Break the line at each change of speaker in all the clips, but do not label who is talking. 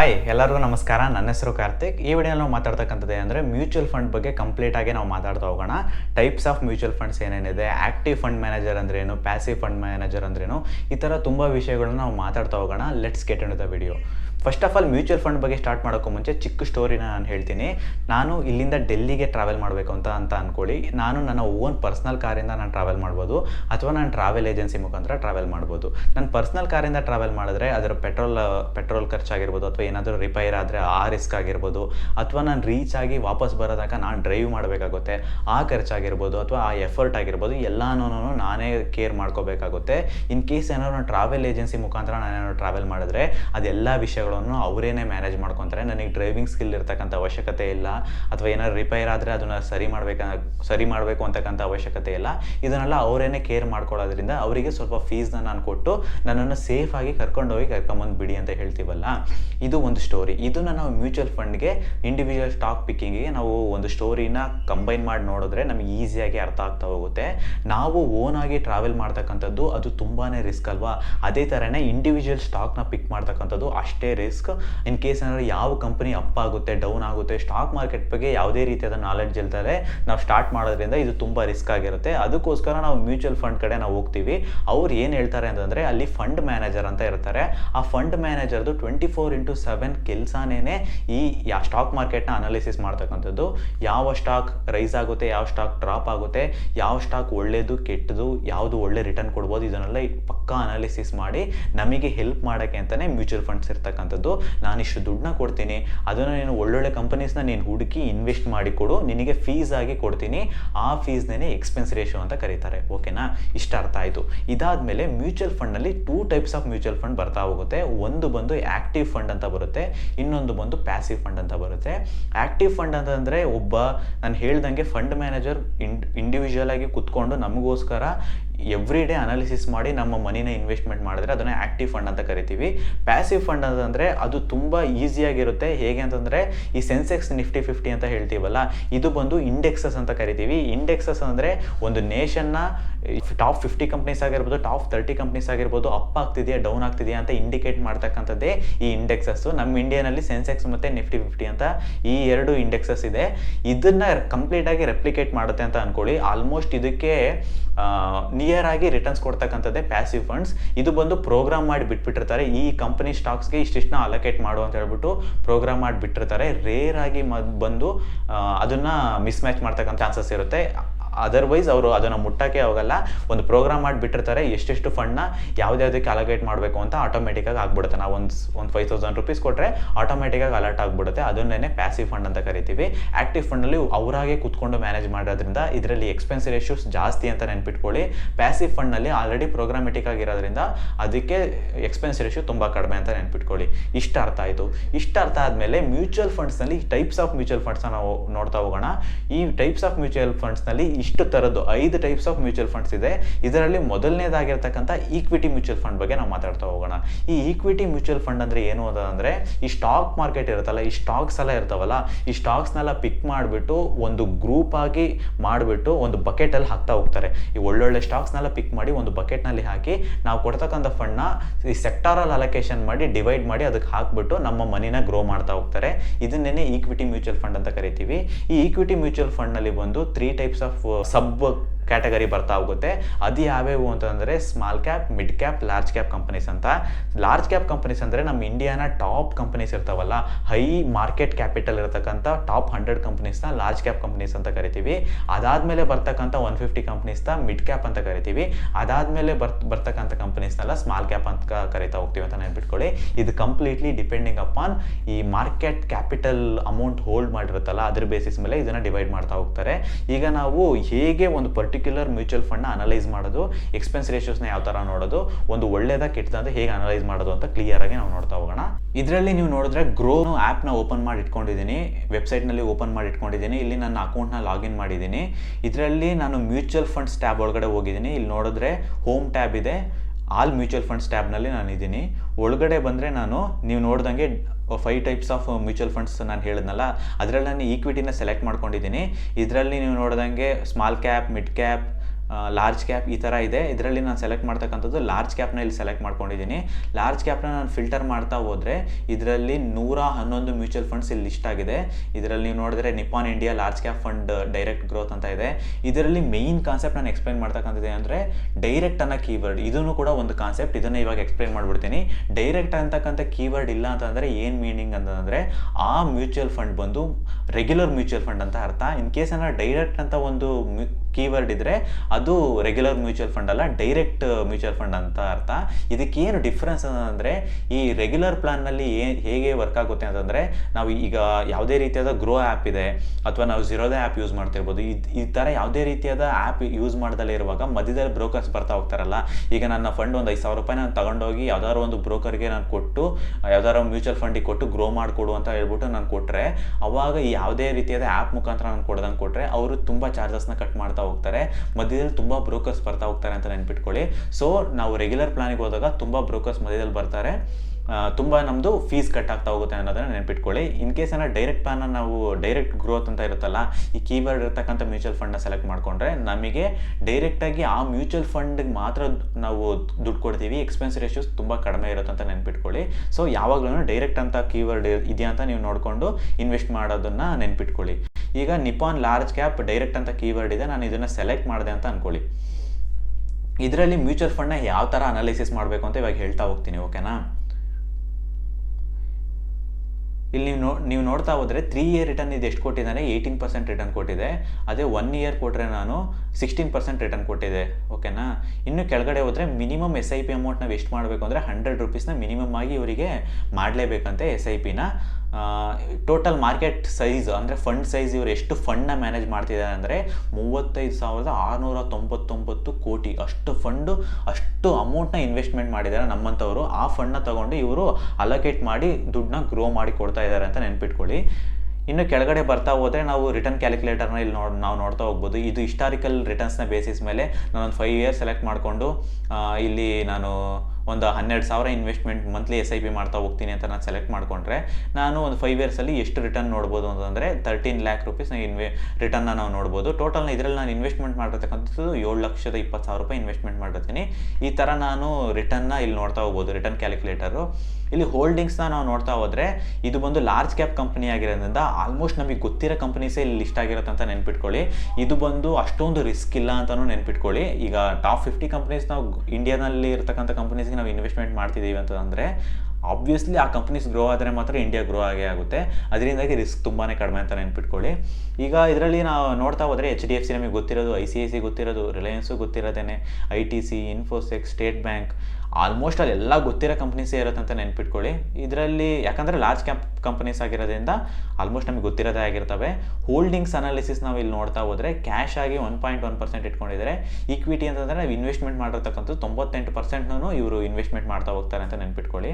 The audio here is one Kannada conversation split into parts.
ಹಾಯ್ ಎಲ್ಲರಿಗೂ ನಮಸ್ಕಾರ. ನನ್ನ ಹೆಸರು ಕಾರ್ತಿಕ್. ಈ ವಿಡಿಯೋ ನಾವು ಮಾತಾಡ್ತಕ್ಕಂಥದ್ದು ಅಂದರೆ ಮ್ಯೂಚುವಲ್ ಫಂಡ್ ಬಗ್ಗೆ ಕಂಪ್ಲೀಟಾಗಿ ನಾವು ಮಾತಾಡ್ತಾ ಹೋಗೋಣ. ಟೈಪ್ಸ್ ಆಫ್ ಮ್ಯೂಚುವಲ್ ಫಂಡ್ಸ್ ಏನೇನಿದೆ ಆ್ಯಕ್ಟಿವ್ ಫಂಡ್ ಮ್ಯಾನೇಜರ್ ಅಂದ್ರೇನು, ಪ್ಯಾಸಿವ್ ಫಂಡ್ ಮ್ಯಾನೇಜರ್ ಅಂದ್ರೇನು, ಈ ಥರ ತುಂಬ ವಿಷಯಗಳನ್ನ ನಾವು ಮಾತಾಡ್ತಾ ಹೋಗೋಣ. Let's get in the video first of all mutual fund ಬಗ್ಗೆ ಸ್ಟಾರ್ಟ್ ಮಾಡೋಕ್ಕೂ ಮುಂಚೆ ಚಿಕ್ಕ ಸ್ಟೋರಿನ ನಾನು ಹೇಳ್ತೀನಿ. ನಾನು ಇಲ್ಲಿಂದ ಡೆಲ್ಲಿಗೆ ಟ್ರಾವೆಲ್ ಮಾಡಬೇಕು ಅಂತ ಅಂತ ಅಂದ್ಕೊಳ್ಳಿ ನಾನು ನನ್ನ ಓನ್ ಪರ್ಸ್ನಲ್ ಕಾರಿಂದ ನಾನು ಟ್ರಾವೆಲ್ ಮಾಡ್ಬೋದು. ಅಥವಾ ನಾನು ಟ್ರಾವೆಲ್ ಏಜೆನ್ಸಿ ಮುಖಾಂತರ ಟ್ರಾವೆಲ್ ಮಾಡ್ಬೋದು. ನನ್ನ ಪರ್ಸ್ನಲ್ ಕಾರಿಂದ ಟ್ರಾವೆಲ್ ಮಾಡಿದ್ರೆ ಅದರ ಪೆಟ್ರೋಲ್ ಪೆಟ್ರೋಲ್ ಖರ್ಚಾಗಿರ್ಬೋದು ಅಥವಾ ಏನಾದರೂ ರಿಪೇರ್ ಆದರೆ ಆ ರಿಸ್ಕ್ ಆಗಿರ್ಬೋದು. ಅಥವಾ ನಾನು ರೀಚ್ ಆಗಿ ವಾಪಸ್ ಬರೋದಾಗ ನಾನು ಡ್ರೈವ್ ಮಾಡಬೇಕಾಗುತ್ತೆ. ಆ ಖರ್ಚಾಗಿರ್ಬೋದು ಅಥವಾ ಆ ಎಫರ್ಟ್ ಆಗಿರ್ಬೋದು. ಎಲ್ಲನೂ ನಾನೇ ಕೇರ್ ಮಾಡ್ಕೋಬೇಕಾಗುತ್ತೆ. ಇನ್ ಕೇಸ್ ಏನಾದ್ರು ನಾನು ಟ್ರಾವೆಲ್ ಏಜೆನ್ಸಿ ಮುಖಾಂತರ ನಾನೇನಾದ್ರು ಟ್ರಾವೆಲ್ ಮಾಡಿದ್ರೆ ಅದೆಲ್ಲ ವಿಷಯಗಳನ್ನು ಅವರೇನೆ ಮ್ಯಾನೇಜ್ ಮಾಡ್ಕೊತಾರೆ. ನನಗೆ ಡ್ರೈವಿಂಗ್ ಸ್ಕಿಲ್ ಇರ್ತಕ್ಕಂಥ ಅವಶ್ಯಕತೆ ಇಲ್ಲ. ಅಥವಾ ಏನಾದ್ರು ರಿಪೇರ್ ಆದರೆ ಅದನ್ನು ಸರಿ ಮಾಡಬೇಕ, ಸರಿ ಮಾಡಬೇಕು ಅಂತಕ್ಕಂಥ ಅವಶ್ಯಕತೆ ಇಲ್ಲ. ಇದನ್ನೆಲ್ಲ ಅವರೇನೆ ಕೇರ್ ಮಾಡ್ಕೊಳ್ಳೋದ್ರಿಂದ ಅವರಿಗೆ ಸ್ವಲ್ಪ ಫೀಸ್ನ ನಾನು ಕೊಟ್ಟು ನನ್ನನ್ನು ಸೇಫಾಗಿ ಕರ್ಕೊಂಡೋಗಿ ಕರ್ಕೊಂಬಂದು ಬಿಡಿ ಅಂತ ಹೇಳ್ತೀವಲ್ಲ. ಇದು ಒಂದು ಸ್ಟೋರಿ ಇದನ್ನು ನಾವು ಮ್ಯೂಚುವಲ್ ಫಂಡ್ಗೆ ಇಂಡಿವಿಜುವಲ್ ಸ್ಟಾಕ್ ಪಿಕ್ಕಿಂಗಿಗೆ ನಾವು ಒಂದು ಸ್ಟೋರಿನ ಕಂಬೈನ್ ಮಾಡಿ ನೋಡಿದ್ರೆ ನಮಗೆ ಈಸಿಯಾಗಿ ಅರ್ಥ ಆಗ್ತಾ ಹೋಗುತ್ತೆ. ನಾವು ಓನಾಗಿ ಟ್ರಾವೆಲ್ ಮಾಡ್ತಕ್ಕಂಥದ್ದು ಅದು ತುಂಬಾ ರಿಸ್ಕ್ ಅಲ್ವಾ? ಅದೇ ಥರನೇ ಇಂಡಿವಿಜುವಲ್ ಸ್ಟಾಕ್ನ ಪಿಕ್ ಮಾಡ್ತಕ್ಕಂಥದ್ದು ಅಷ್ಟೇ ರಿಸ್ಕ್ ಇನ್ ಕೇಸ್ ಏನಾದ್ರು ಯಾವ ಕಂಪನಿ ಅಪ್ ಆಗುತ್ತೆ ಡೌನ್ ಆಗುತ್ತೆ ಸ್ಟಾಕ್ ಮಾರ್ಕೆಟ್ ಬಗ್ಗೆ ಯಾವುದೇ ರೀತಿಯಾದ ನಾಲೆಡ್ಜ್ ಇಲ್ದರೆ ನಾವು ಸ್ಟಾರ್ಟ್ ಮಾಡೋದ್ರಿಂದ ಇದು ತುಂಬ ರಿಸ್ಕ್ ಆಗಿರುತ್ತೆ. ಅದಕ್ಕೋಸ್ಕರ ನಾವು ಮ್ಯೂಚುವಲ್ ಫಂಡ್ ಕಡೆ ನಾವು ಹೋಗ್ತೀವಿ. ಅವ್ರು ಏನು ಹೇಳ್ತಾರೆ ಅಂತಂದರೆ, ಅಲ್ಲಿ ಫಂಡ್ ಮ್ಯಾನೇಜರ್ ಅಂತ ಇರ್ತಾರೆ. ಆ ಫಂಡ್ ಮ್ಯಾನೇಜರ್ದು ಟ್ವೆಂಟಿ ಫೋರ್ ಇಂಟು ಸೆವೆನ್ ಕೆಲಸನೇ ಈ ಯಾ ಸ್ಟಾಕ್ ಮಾರ್ಕೆಟ್ನ ಅನಾಲಿಸಿಸ್ ಮಾಡ್ತಕ್ಕಂಥದ್ದು. ಯಾವ ಸ್ಟಾಕ್ ರೈಸ್ ಆಗುತ್ತೆ, ಯಾವ ಸ್ಟಾಕ್ ಡ್ರಾಪ್ ಆಗುತ್ತೆ, ಯಾವ ಸ್ಟಾಕ್ ಒಳ್ಳೇದು, ಕೆಟ್ಟದು, ಯಾವುದು ಒಳ್ಳೆ ರಿಟರ್ನ್ ಕೊಡ್ಬೋದು, ಇದನ್ನೆಲ್ಲ ಪಕ್ಕಾ ಅನಾಲಿಸಿಸ್ ಮಾಡಿ ನಮಗೆ ಹೆಲ್ಪ್ ಮಾಡೋಕ್ಕೆ ಅಂತಲೇ ಮ್ಯೂಚುವಲ್ ಫಂಡ್ಸ್ ಇರ್ತಕ್ಕಂಥದ್ದು ನಾನಿಷ್ಟು ದುಡ್ಡನ್ನ ಕೊಡ್ತೀನಿ, ಅದನ್ನು ನೀನು ಒಳ್ಳೊಳ್ಳೆ ಕಂಪನೀಸ್ನ ನೀನು ಹುಡುಕಿ ಇನ್ವೆಸ್ಟ್ ಮಾಡಿ ಕೊಡು, ನಿನಗೆ ಫೀಸ್ ಆಗಿ ಕೊಡ್ತೀನಿ, ಆ ಫೀಸ್ನೇ ಎಕ್ಸ್ಪೆನ್ಸ್ ರೇಷಿಯೋ ಅಂತ ಕರೀತಾರೆ ಓಕೆನಾ ಇಷ್ಟ ಅರ್ಥ ಆಯಿತು. ಇದಾದಮೇಲೆ mutual ಫಂಡ್ನಲ್ಲಿ two types of mutual fund ಬರ್ತಾ ಹೋಗುತ್ತೆ. ಒಂದು ಬಂದು ಆ್ಯಕ್ಟಿವ್ ಫಂಡ್ ಅಂತ ಬರುತ್ತೆ, ಇನ್ನೊಂದು ಬಂದು ಪ್ಯಾಸಿವ್ ಫಂಡ್ ಅಂತ ಬರುತ್ತೆ. ಆ್ಯಕ್ಟಿವ್ ಫಂಡ್ ಅಂತಂದರೆ ಒಬ್ಬ, ನಾನು ಹೇಳ್ದಂಗೆ ಫಂಡ್ ಮ್ಯಾನೇಜರ್ ಇಂಡ್ ಇಂಡಿವಿಜುವಲ್ ಆಗಿ ಕುತ್ಕೊಂಡು ನಮಗೋಸ್ಕರ ಎವ್ರಿ ಡೇ ಅನಾಲಿಸಿಸ್ ಮಾಡಿ ನಮ್ಮ ಮನಿನ ಇನ್ವೆಸ್ಟ್ಮೆಂಟ್ ಮಾಡಿದ್ರೆ ಅದನ್ನು ಆ್ಯಕ್ಟಿವ್ ಫಂಡ್ ಅಂತ ಕರಿತೀವಿ. ಪ್ಯಾಸಿವ್ ಫಂಡ್ ಅಂತಂದರೆ ಅದು ತುಂಬ ಈಸಿಯಾಗಿರುತ್ತೆ ಹೇಗೆ ಅಂತಂದರೆ ಈ ಸೆನ್ಸೆಕ್ಸ್ ನಿಫ್ಟಿ ಫಿಫ್ಟಿ ಅಂತ ಹೇಳ್ತೀವಲ್ಲ, ಇದು ಬಂದು ಇಂಡೆಕ್ಸಸ್ ಅಂತ ಕರಿತೀವಿ. ಇಂಡೆಕ್ಸಸ್ ಅಂದರೆ ಒಂದು ನೇಷನ್ನ ಟಾಪ್ ಫಿಫ್ಟಿ ಕಂಪ್ನೀಸ್ ಆಗಿರ್ಬೋದು ಟಾಪ್ ತರ್ಟಿ ಕಂಪ್ನೀಸ್ ಆಗಿರ್ಬೋದು ಅಪ್ ಆಗ್ತಿದೆಯಾ ಡೌನ್ ಆಗ್ತಿದೆಯಾ ಅಂತ ಇಂಡಿಕೇಟ್ ಮಾಡ್ತಕ್ಕಂಥದ್ದೇ ಈ ಇಂಡೆಕ್ಸಸ್ಸು ನಮ್ಮ ಇಂಡಿಯಾನಲ್ಲಿ ಸೆನ್ಸೆಕ್ಸ್ ಮತ್ತು ನಿಫ್ಟಿ ಫಿಫ್ಟಿ ಅಂತ ಈ ಎರಡು ಇಂಡೆಕ್ಸಸ್ ಇದೆ. ಇದನ್ನು ಕಂಪ್ಲೀಟಾಗಿ ರೆಪ್ಲಿಕೇಟ್ ಮಾಡುತ್ತೆ ಅಂತ ಅಂದ್ಕೊಳ್ಳಿ ಆಲ್ಮೋಸ್ಟ್ ಇದಕ್ಕೆ ನಿಯರ್ ಆಗಿ ರಿಟರ್ನ್ಸ್ ಕೊಡ್ತಕ್ಕಂಥದ್ದೇ ಪ್ಯಾಸಿವ್ ಫಂಡ್ಸ್ ಇದು ಬಂದು ಪ್ರೋಗ್ರಾಮ್ ಮಾಡಿ ಬಿಟ್ಬಿಟ್ಟಿರ್ತಾರೆ. ಈ ಕಂಪನಿ ಸ್ಟಾಕ್ಸ್ಗೆ ಇಷ್ಟಿಷ್ಟನ್ನ ಅಲೋಕೇಟ್ ಮಾಡು ಅಂತ ಹೇಳ್ಬಿಟ್ಟು ಪ್ರೋಗ್ರಾಮ್ ಮಾಡಿ ಬಿಟ್ಟಿರ್ತಾರೆ. ರೇರ್ ಆಗಿ ಬಂದು ಅದನ್ನ ಮಿಸ್ ಮ್ಯಾಚ್ ಮಾಡ್ತಕ್ಕಂಥ ಚಾನ್ಸಸ್ ಇರುತ್ತೆ. ಅದರ್ವೈಸ್ ಅವರು ಅದನ್ನು ಮುಟ್ಟಕ್ಕೆ ಹೋಗಲ್ಲ. ಒಂದು ಪ್ರೋಗ್ರಾಮ್ ಮಾಡಿ ಬಿಟ್ಟಿರ್ತಾರೆ ಎಷ್ಟೆಷ್ಟು ಫಂಡ್ನ ಯಾವುದ್ಯಾವುದಕ್ಕೆ ಅಲೋಕೇಟ್ ಮಾಡಬೇಕು ಅಂತ ಆಟೋಮೆಟಿಕಾಗಿ ಆಗ್ಬಿಡುತ್ತೆ. ನಾವು ಒಂದು ಒಂದು ಫೈವ್ ತೌಸಂಡ್ ರುಪೀಸ್ ಕೊಟ್ಟರೆ ಆಟೋಮೆಟಿಕಾಗಿ ಅಲರ್ಟ್ ಆಗಿಬಿಡುತ್ತೆ. ಅದನ್ನೇ ಪ್ಯಾಸಿವ್ ಫಂಡ್ ಅಂತ ಕರಿತೀವಿ. ಆ್ಯಕ್ಟಿವ್ ಫಂಡಲ್ಲಿ ಅವರಾಗೆ ಕೂತ್ಕೊಂಡು ಮ್ಯಾನೇಜ್ ಮಾಡೋದ್ರಿಂದ ಇದರಲ್ಲಿ ಎಕ್ಸ್ಪೆನ್ಸ್ ರೇಷ್ಯೂಸ್ ಜಾಸ್ತಿ ಅಂತ ನೆನ್ಪಿಟ್ಕೊಳ್ಳಿ. ಪ್ಯಾಸಿವ್ ಫಂಡ್ನಲ್ಲಿ ಆಲ್ರೆಡಿ ಪ್ರೋಗ್ರಾಮೆಟಿಕ್ ಆಗಿರೋದ್ರಿಂದ ಅದಕ್ಕೆ ಎಕ್ಸ್ಪೆನ್ಸ್ ರೇಷ್ಯೂ ತುಂಬ ಕಡಿಮೆ ಅಂತ ನೆನ್ಪಿಟ್ಕೊಳ್ಳಿ. ಇಷ್ಟ ಅರ್ಥ ಆಯಿತು? ಇಷ್ಟ ಅರ್ಥ ಆದಮೇಲೆ ಮ್ಯೂಚುವಲ್ ಫಂಡ್ಸ್ನಲ್ಲಿ ಟೈಪ್ಸ್ ಆಫ್ ಮ್ಯೂಚುವಲ್ ಫಂಡ್ಸ್ನ ನಾವು ನೋಡ್ತಾ ಹೋಗೋಣ. ಈ ಟೈಪ್ಸ್ ಆಫ್ ಮ್ಯೂಚುವಲ್ ಫಂಡ್ಸ್ನಲ್ಲಿ ಇಷ್ಟು ಥರದ್ದು ಐದು ಟೈಪ್ಸ್ ಆಫ್ ಮ್ಯೂಚುವಲ್ ಫಂಡ್ಸ್ ಇದೆ. ಇದರಲ್ಲಿ ಮೊದಲನೇದಾಗಿರ್ತಕ್ಕಂಥ ಈಕ್ವಿಟಿ ಮ್ಯೂಚುವಲ್ ಫಂಡ್ ಬಗ್ಗೆ ನಾವು ಮಾತಾಡ್ತಾ ಹೋಗೋಣ. ಈ ಈಕ್ವಿಟಿ ಮ್ಯೂಚುವಲ್ ಫಂಡ್ ಅಂದರೆ ಏನು ಅಂತಂದರೆ ಈ ಸ್ಟಾಕ್ ಮಾರ್ಕೆಟ್ ಇರುತ್ತಲ್ಲ, ಈ ಸ್ಟಾಕ್ಸ್ ಎಲ್ಲ ಇರ್ತಾವಲ್ಲ, ಈ ಸ್ಟಾಕ್ಸ್ನೆಲ್ಲ ಪಿಕ್ ಮಾಡಿಬಿಟ್ಟು ಒಂದು ಗ್ರೂಪ್ ಆಗಿ ಮಾಡಿಬಿಟ್ಟು ಒಂದು ಬಕೆಟಲ್ಲಿ ಹಾಕ್ತಾ ಹೋಗ್ತಾರೆ. ಈ ಒಳ್ಳೊಳ್ಳೆ ಸ್ಟಾಕ್ಸ್ನೆಲ್ಲ ಪಿಕ್ ಮಾಡಿ ಒಂದು ಬಕೆಟ್ನಲ್ಲಿ ಹಾಕಿ ನಾವು ಕೊಡ್ತಕ್ಕಂಥ ಫಂಡ್ನ ಈ ಸೆಕ್ಟಾರಲ್ ಅಲೋಕೇಶನ್ ಮಾಡಿ ಡಿವೈಡ್ ಮಾಡಿ ಅದಕ್ಕೆ ಹಾಕ್ಬಿಟ್ಟು ನಮ್ಮ ಮನಿನ ಗ್ರೋ ಮಾಡ್ತಾ ಹೋಗ್ತಾರೆ. ಇದನ್ನೇ ಈಕ್ವಿಟಿ ಮ್ಯೂಚುವಲ್ ಫಂಡ್ ಅಂತ ಕರಿತೀವಿ. ಈ ಈಕ್ವಿಟಿ ಮ್ಯೂಚುವಲ್ ಫಂಡ್ನಲ್ಲಿ ಬಂದು ತ್ರೀ ಟೈಪ್ಸ್ ಆಫ್ सब ಕ್ಯಾಟಗರಿ ಬರ್ತಾ ಹೋಗುತ್ತೆ. ಅದು ಯಾವ್ಯಾವು ಅಂತಂದರೆ small cap mid cap large cap companies ಅಂತ. ಲಾರ್ಜ್ ಕ್ಯಾಪ್ ಕಂಪನೀಸ್ ಅಂದರೆ ನಮ್ಮ ಇಂಡಿಯಾನ ಟಾಪ್ ಕಂಪನೀಸ್ ಇರ್ತಾವಲ್ಲ ಹೈ ಮಾರ್ಕೆಟ್ ಕ್ಯಾಪಿಟಲ್ ಇರತಕ್ಕಂಥ ಟಾಪ್ ಹಂಡ್ರೆಡ್ ಕಂಪನೀಸ್ನ ಲಾರ್ಜ್ ಕ್ಯಾಪ್ ಕಂಪನೀಸ್ ಅಂತ ಕರಿತೀವಿ. ಅದಾದಮೇಲೆ ಬರ್ತಕ್ಕಂಥ ಒನ್ ಫಿಫ್ಟಿ ಕಂಪನೀಸ್ನ ಮಿಡ್ ಕ್ಯಾಪ್ ಅಂತ ಕರಿತೀವಿ. ಅದಾದಮೇಲೆ ಬರ್, ಬರ್ತಕ್ಕಂಥ ಕಂಪನೀಸ್ನೆಲ್ಲ ಸ್ಮಾಲ್ ಕ್ಯಾಪ್ ಅಂತ ಕರಿತಾ ಹೋಗ್ತೀವಿ ಅಂತ ನೆನ್ಪಿಟ್ಕೊಳ್ಳಿ ಇದು ಕಂಪ್ಲೀಟ್ಲಿ ಡಿಪೆಂಡಿಂಗ್ ಅಪಾನ್ ಈ ಮಾರ್ಕೆಟ್ ಕ್ಯಾಪಿಟಲ್ ಅಮೌಂಟ್ ಹೋಲ್ಡ್ ಮಾಡಿರುತ್ತಲ್ಲ, ಅದ್ರ ಬೇಸಿಸ್ ಮೇಲೆ ಇದನ್ನು ಡಿವೈಡ್ ಮಾಡ್ತಾ ಹೋಗ್ತಾರೆ. ಈಗ ನಾವು ಹೇಗೆ ಒಂದು ಪರ್ಟಿಕ್ಯುಲರ್ ಮ್ಯೂಚುವಲ್ ಫಂಡ್ನ ಅನಲೈಸ್ ಮಾಡೋದು ಎಕ್ಸ್ಪೆನ್ಸ್ ರೇಷಿಯೋಸ್ನ ಯಾವ ಥರ ನೋಡೋದು, ಒಂದು ಒಳ್ಳೇದ ಕೆಟ್ಟದ ಅಂತ ಹೇಗೆ ಅನಲೈಸ್ ಮಾಡೋದು ಅಂತ ಕ್ಲಿಯರ್ ಆಗಿ ನಾವು ನೋಡ್ತಾ ಹೋಗೋಣ. ಇದರಲ್ಲಿ ನೀವು ನೋಡಿದ್ರೆ ಗ್ರೋ ಆ್ಯಪ್ನ ಓಪನ್ ಮಾಡಿ ಇಟ್ಕೊಂಡಿದ್ದೀನಿ ವೆಬ್ಸೈಟ್ನಲ್ಲಿ ಓಪನ್ ಮಾಡಿ ಇಟ್ಕೊಂಡಿದ್ದೀನಿ, ಇಲ್ಲಿ ನನ್ನ ಅಕೌಂಟ್ನ ಲಾಗಿನ್ ಮಾಡಿದ್ದೀನಿ. ಇದರಲ್ಲಿ ನಾನು ಮ್ಯೂಚುವಲ್ ಫಂಡ್ಸ್ ಟ್ಯಾಬ್ ಒಳಗಡೆ ಹೋಗಿದ್ದೀನಿ, ಇಲ್ಲಿ ನೋಡಿದ್ರೆ ಹೋಮ್ ಟ್ಯಾಬ್ ಇದೆ ಆಲ್ ಮ್ಯೂಚುವಲ್ ಫಂಡ್ಸ್ ಟ್ಯಾಬ್ನಲ್ಲಿ ನಾನು ಇದ್ದೀನಿ ಒಳಗಡೆ ಬಂದರೆ ನಾನು, ನೀವು ನೋಡ್ದಂಗೆ five types of mutual funds ನಾನು ಹೇಳಿದ್ನಲ್ಲ ಅದರಲ್ಲಿ ನಾನು ಈಕ್ವಿಟಿನ ಸೆಲೆಕ್ಟ್ ಮಾಡ್ಕೊಂಡಿದ್ದೀನಿ ಇದರಲ್ಲಿ ನೀವು ನೋಡಿದಂಗೆ small cap mid cap large cap ಈ ಥರ ಇದೆ. ಇದರಲ್ಲಿ ನಾನು ಸೆಲೆಕ್ಟ್ ಮಾಡ್ತಕ್ಕಂಥದ್ದು ಲಾರ್ಜ್ ಕ್ಯಾಪ್ನ ಇಲ್ಲಿ ಸೆಲೆಕ್ಟ್ ಮಾಡ್ಕೊಂಡಿದ್ದೀನಿ. ಲಾರ್ಜ್ ಕ್ಯಾಪ್ನ ನಾನು ಫಿಲ್ಟರ್ ಮಾಡ್ತಾ ಹೋದರೆ ಇದರಲ್ಲಿ ನೂರ ಹನ್ನೊಂದು ಮ್ಯೂಚುವಲ್ ಫಂಡ್ಸ್ ಇಲ್ಲಿ ಲಿಸ್ಟ್ ಆಗಿದೆ. ಇದರಲ್ಲಿ ನೀವು ನೋಡಿದ್ರೆ Nippon India large cap fund direct growth ಅಂತ ಇದೆ. ಇದರಲ್ಲಿ ಮೇಯ್ನ್ ಕಾನ್ಸೆಪ್ಟ್ ನಾನು ಎಕ್ಸ್ಪ್ಲೈನ್ ಮಾಡ್ತಕ್ಕಂಥದ್ದು ಅಂದರೆ ಡೈರೆಕ್ಟ್ ಅನ್ನೋ ಕೀವರ್ಡ್ ಇದನ್ನು ಕೂಡ ಒಂದು ಕಾನ್ಸೆಪ್ಟ್ ಇದನ್ನು ಇವಾಗ ಎಕ್ಸ್ಪ್ಲೈನ್ ಮಾಡ್ಬಿಡ್ತೀನಿ. ಡೈರೆಕ್ಟ್ ಅಂತಕ್ಕಂಥ ಕೀವರ್ಡ್ ಇಲ್ಲ ಅಂತಂದರೆ ಏನು ಮೀನಿಂಗ್ ಅಂತಂದರೆ ಆ ಮ್ಯೂಚುವಲ್ ಫಂಡ್ ಬಂದು ರೆಗ್ಯುಲರ್ ಮ್ಯೂಚುವಲ್ ಫಂಡ್ ಅಂತ ಅರ್ಥ. ಇನ್ ಕೇಸ್ ಏನಾದ್ರು ಡೈರೆಕ್ಟ್ ಅಂತ ಒಂದು ಕೀವರ್ಡ್ ಇದ್ದರೆ ಅದು ರೆಗ್ಯುಲರ್ ಮ್ಯೂಚುವಲ್ ಫಂಡ್ ಅಲ್ಲ ಡೈರೆಕ್ಟ್ ಮ್ಯೂಚುವಲ್ ಫಂಡ್ ಅಂತ ಅರ್ಥ. ಇದಕ್ಕೇನು ಡಿಫ್ರೆನ್ಸ್ ಅಂತಂದರೆ, ಈ ರೆಗ್ಯುಲರ್ ಪ್ಲಾನ್ನಲ್ಲಿ ಏ, ಹೇಗೆ ವರ್ಕ್ ಆಗುತ್ತೆ ಅಂತಂದರೆ, ನಾವು ಈಗ ಯಾವುದೇ ರೀತಿಯಾದ ಗ್ರೋ ಆ್ಯಪ್ ಇದೆ, ಅಥವಾ ನಾವು ಝೀರೋದೇ ಆ್ಯಪ್ ಯೂಸ್ ಮಾಡ್ತಿರ್ಬೋದು. ಈ ಥರ ಯಾವುದೇ ರೀತಿಯಾದ ಆ್ಯಪ್ ಯೂಸ್ ಮಾಡ್ದಲ್ಲೇ ಇರುವಾಗ ಮಧ್ಯದಲ್ಲಿ ಬ್ರೋಕರ್ಸ್ ಬರ್ತಾ ಹೋಗ್ತಾರಲ್ಲ. ಈಗ ನನ್ನ ಫಂಡ್ ಒಂದು ಐದು ಸಾವಿರ ರೂಪಾಯಿ ನಾನು ತಗೊಂಡೋಗಿ ಯಾವ್ದಾದ್ರು ಒಂದು ಬ್ರೋಕರ್ಗೆ ನಾನು ಕೊಟ್ಟು, ಯಾವ್ದಾದ್ರು ಮ್ಯೂಚುವಲ್ ಫಂಡಿಗೆ ಕೊಟ್ಟು ಗ್ರೋ ಮಾಡಿಕೊಡು ಅಂತ ಹೇಳ್ಬಿಟ್ಟು ನಾನು ಕೊಟ್ಟರೆ ಅವಾಗ ಯಾವುದೇ ರೀತಿಯಾದ ಆ್ಯಪ್ ಮುಖಾಂತರ ನಾನು ಕೊಡ್ದಂಗೆ ಕೊಟ್ಟರೆ ಅವರು ತುಂಬ ಚಾರ್ಜಸ್ನ ಕಟ್ ಮಾಡ್ತಾ ಹೋಗ್ತಾರೆ. ಮಧ್ಯದಲ್ಲಿ ತುಂಬ ಬ್ರೋಕರ್ಸ್ ಬರ್ತಾ ಹೋಗ್ತಾರೆ ಅಂತ ನೆನ್ಪಿಟ್ಕೊಳ್ಳಿ. ಸೊ ನಾವು ರೆಗ್ಯುಲರ್ ಪ್ಲಾನಿಗೆ ಹೋದಾಗ ತುಂಬ ಬ್ರೋಕರ್ಸ್ ಮಧ್ಯದಲ್ಲಿ ಬರ್ತಾರೆ. ತುಂಬ ನಮ್ಮದು ಫೀಸ್ ಕಟ್ ಆಗ್ತಾ ಹೋಗುತ್ತೆ ಅನ್ನೋದನ್ನು ನೆನ್ಪಿಟ್ಕೊಳ್ಳಿ. ಇನ್ ಕೇಸ್ ಏನೋ ಡೈರೆಕ್ಟ್ ಪ್ಲಾನ ನಾವು ಡೈರೆಕ್ಟ್ ಗ್ರೋತ್ ಅಂತ ಇರುತ್ತಲ್ಲ, ಈ ಕೀವರ್ಡ್ ಇರತಕ್ಕಂಥ ಮ್ಯೂಚುವಲ್ ಫಂಡ್ನ ಸೆಲೆಕ್ಟ್ ಮಾಡಿಕೊಂಡ್ರೆ ನಮಗೆ ಡೈರೆಕ್ಟಾಗಿ ಆ ಮ್ಯೂಚುವಲ್ ಫಂಡ್ಗೆ ಮಾತ್ರ ನಾವು ದುಡ್ಡು ಕೊಡ್ತೀವಿ. ಎಕ್ಸ್ಪೆನ್ಸ್ ರೇಷಿಯೋಸ್ ತುಂಬ ಕಡಿಮೆ ಇರುತ್ತೆ ಅಂತ ನೆನ್ಪಿಟ್ಕೊಳ್ಳಿ. ಸೊ ಯಾವಾಗಲೂ ಡೈರೆಕ್ಟ್ ಅಂತ ಕೀವರ್ಡ್ ಇದೆಯಾ ಅಂತ ನೀವು ನೋಡಿಕೊಂಡು ಇನ್ವೆಸ್ಟ್ ಮಾಡೋದನ್ನು ನೆನ್ಪಿಟ್ಕೊಳ್ಳಿ. ಈಗ ನಿಪಾನ್ ಲಾರ್ಜ್ ಕ್ಯಾಪ್ ಡೈರೆಕ್ಟ್ ಅಂತ ಕೀವರ್ಡ್ ಇದೆ, ನಾನು ಇದನ್ನು ಸೆಲೆಕ್ಟ್ ಮಾಡಿದೆ ಅಂತ ಅಂದ್ಕೊಳ್ಳಿ ಇದರಲ್ಲಿ ಮ್ಯೂಚುವಲ್ ಫಂಡ್ನ ಯಾವ ಥರ ಅನಾಲಿಸಿಸ್ ಮಾಡಬೇಕು ಅಂತ ಇವಾಗ ಹೇಳ್ತಾ ಹೋಗ್ತೀನಿ, ಓಕೆನಾ? ಇಲ್ಲಿ ನೀವು ನೋ, ನೀವು ನೋಡ್ತಾ ಹೋದರೆ ತ್ರೀ ಇಯರ್ ರಿಟರ್ನ್ ಇದು ಎಷ್ಟು ಕೊಟ್ಟಿದ್ದಾನೆ? ಏಯ್ಟೀನ್ ಪರ್ಸೆಂಟ್ ರಿಟರ್ನ್ ಕೊಟ್ಟಿದೆ. ಅದೇ ಒನ್ ಇಯರ್ ಕೊಟ್ಟರೆ ನಾನು ಸಿಕ್ಸ್ಟೀನ್ ಪರ್ಸೆಂಟ್ ರಿಟರ್ನ್ ಕೊಟ್ಟಿದೆ, ಓಕೆನಾ? ಇನ್ನು ಕೆಳಗಡೆ ಹೋದರೆ minimum S I P amount ನಾವು ಎಷ್ಟು ಮಾಡಬೇಕು ಅಂದರೆ ಹಂಡ್ರೆಡ್ ರುಪೀಸ್ನ ಮಿನಿಮಮ್ ಆಗಿ ಇವರಿಗೆ ಮಾಡಲೇಬೇಕಂತೆ ಎಸ್ ಐ ಪಿನ ಟೋಟಲ್ ಮಾರ್ಕೆಟ್ ಸೈಜ್ ಅಂದರೆ ಫಂಡ್ ಸೈಜ್ ಇವರು ಎಷ್ಟು ಫಂಡ್ನ ಮ್ಯಾನೇಜ್ ಮಾಡ್ತಿದ್ದಾರೆ ಅಂದರೆ ಮೂವತ್ತೈದು ಸಾವಿರದ ಆರುನೂರ ತೊಂಬತ್ತೊಂಬತ್ತು ಕೋಟಿ. ಅಷ್ಟು ಫಂಡು ಅಷ್ಟು ಅಮೌಂಟ್ನ ಇನ್ವೆಸ್ಟ್ಮೆಂಟ್ ಮಾಡಿದ್ದಾರೆ ನಮ್ಮಂಥವರು. ಆ ಫಂಡ್ನ ತಗೊಂಡು ಇವರು ಅಲೋಕೇಟ್ ಮಾಡಿ ದುಡ್ಡನ್ನ ಗ್ರೋ ಮಾಡಿ ಕೊಡ್ತಾ ಇದ್ದಾರೆ ಅಂತ ನೆನ್ಪಿಟ್ಕೊಳ್ಳಿ. ಇನ್ನು ಕೆಳಗಡೆ ಬರ್ತಾ ಹೋದರೆ ನಾವು ರಿಟರ್ನ್ ಕ್ಯಾಲ್ಕುಲೇಟರ್ನ ಇಲ್ಲಿ ನೋಡಿ, ನಾವು ನೋಡ್ತಾ ಹೋಗ್ಬೋದು. ಇದು ಹಿಸ್ಟಾರಿಕಲ್ ರಿಟರ್ನ್ಸ್ನ ಬೇಸಿಸ್ ಮೇಲೆ ನಾನೊಂದು ಫೈವ್ ಇಯರ್ಸ್ ಸೆಲೆಕ್ಟ್ ಮಾಡಿಕೊಂಡು ಇಲ್ಲಿ ನಾನು ಒಂದು ಹನ್ನೆರಡು ಸಾವಿರ investment monthly S I P ಮಾಡ್ತಾ ಹೋಗ್ತೀನಿ ಅಂತ ನಾನು ಸೆಲೆಕ್ಟ್ ಮಾಡಿಕೊಂಡ್ರೆ, ನಾನು ಒಂದು ಫೈವ್ ಇಯರ್ಸಲ್ಲಿ ಎಷ್ಟು ರಿಟರ್ನ್ ನೋಡ್ಬೋದು ಅಂತಂದರೆ ತರ್ಟೀನ್ ಲ್ಯಾಕ್ ರುಪೀಸ್ ಇನ್ವೆ ರಿಟರ್ನ್ನ ನಾವು ನೋಡ್ಬೋದು. ಟೋಟಲ್ನ ಇದರಲ್ಲಿ ನಾನು ಇನ್ವೆಸ್ಟ್ಮೆಂಟ್ ಮಾಡಿರ್ತಕ್ಕಂಥದ್ದು ಏಳು ಲಕ್ಷದ ಇಪ್ಪತ್ತು ಸಾವಿರ ರೂಪಾಯಿ ಇನ್ವೆಸ್ಟ್ಮೆಂಟ್ ಮಾಡಿರ್ತೀನಿ. ಈ ಥರ ನಾನು ರಿಟರ್ನ್ನ ಇಲ್ಲಿ ನೋಡ್ತಾ ಹೋಗ್ಬೋದು ರಿಟರ್ನ್ ಕ್ಯಾಲ್ಕುಲೇಟರು ಇಲ್ಲಿ ಹೋಲ್ಡಿಂಗ್ಸ್ನ ನಾವು ನೋಡ್ತಾ ಹೋದರೆ ಇದು ಬಂದು ಲಾರ್ಜ್ ಕ್ಯಾಪ್ ಕಂಪನಿ ಆಗಿರೋದ್ರಿಂದ ಆಲ್ಮೋಸ್ಟ್ ನಮಗೆ ಗೊತ್ತಿರೋ ಕಂಪ್ನೀಸೇ ಇಲ್ಲಿ ಲಿಸ್ಟ್ ಆಗಿರುತ್ತೆ ಅಂತ ನೆನ್ಪಿಟ್ಕೊಳ್ಳಿ. ಇದು ಬಂದು ಅಷ್ಟೊಂದು ರಿಸ್ಕ್ ಇಲ್ಲ ಅಂತಲೂ ನೆನ್ಪಿಟ್ಕೊಳ್ಳಿ. ಈಗ ಟಾಪ್ ಫಿಫ್ಟಿ ಕಂಪ್ನೀಸ್ ನಾವು ಇಂಡಿಯಾದಲ್ಲಿ ಇರತಕ್ಕಂಥ ಕಂಪ್ನೀಸ್ಗೆ ನಾವು ಇನ್ವೆಸ್ಟ್ಮೆಂಟ್ ಮಾಡ್ತಿದ್ದೀವಿ ಅಂತಂದರೆ ಆಬ್ವಿಯಸ್ಲಿ ಆ ಕಂಪ್ನೀಸ್ ಗ್ರೋ ಆದರೆ ಮಾತ್ರ ಇಂಡಿಯಾ ಗ್ರೋ ಆಗೇ ಆಗುತ್ತೆ. ಅದರಿಂದಾಗಿ ರಿಸ್ಕ್ ತುಂಬಾ ಕಡಿಮೆ ಅಂತ ನೆನ್ಪಿಟ್ಕೊಳ್ಳಿ. ಈಗ ಇದರಲ್ಲಿ ನಾವು ನೋಡ್ತಾ ಹೋದರೆ ಎಚ್ ಡಿ ಎಫ್ ಸಿ ನಮಗೆ ಗೊತ್ತಿರೋದು ಐ ಸಿ ಐ ಸಿ ಗೊತ್ತಿರೋದು Reliance ಗೊತ್ತಿರೋದೇನೆ I T C Infosys State Bank almost ಅಲ್ಲಿ ಎಲ್ಲ ಗೊತ್ತಿರೋ ಕಂಪ್ನೀಸೇ ಇರುತ್ತೆ ಅಂತ ನೆನ್ಪಿಟ್ಕೊಳ್ಳಿ. ಇದರಲ್ಲಿ ಯಾಕಂದರೆ ಲಾರ್ಜ್ ಕ್ಯಾಪ್ ಕಂಪನೀಸ್ ಆಗಿರೋದ್ರಿಂದ ಆಲ್ಮೋಸ್ಟ್ ನಮಗೆ ಗೊತ್ತಿರೋದೇ ಆಗಿರ್ತವೆ. ಹೋಲ್ಡಿಂಗ್ಸ್ ಅನಾಲಿಸಿಸ್ ನಾವು ಇಲ್ಲಿ ನೋಡ್ತಾ ಹೋದರೆ ಕ್ಯಾಶ್ ಆಗಿ ಒನ್ ಪಾಯಿಂಟ್ ಒನ್ ಪರ್ಸೆಂಟ್ ಇಟ್ಕೊಂಡಿದ್ದಾರೆ ಈಕ್ವಿಟಿ ಅಂತಂದರೆ ನಾವು ಇನ್ವೆಸ್ಟ್ಮೆಂಟ್ ಮಾಡಿರ್ತಕ್ಕಂಥದ್ದು ತೊಂಬತ್ತೆಂಟು ಪರ್ಸೆಂಟ್ನೂ ಇವರು ಇನ್ವೆಸ್ಟ್ಮೆಂಟ್ ಮಾಡ್ತಾ ಹೋಗ್ತಾರೆ ಅಂತ ನೆನ್ಪಿಟ್ಕೊಳ್ಳಿ.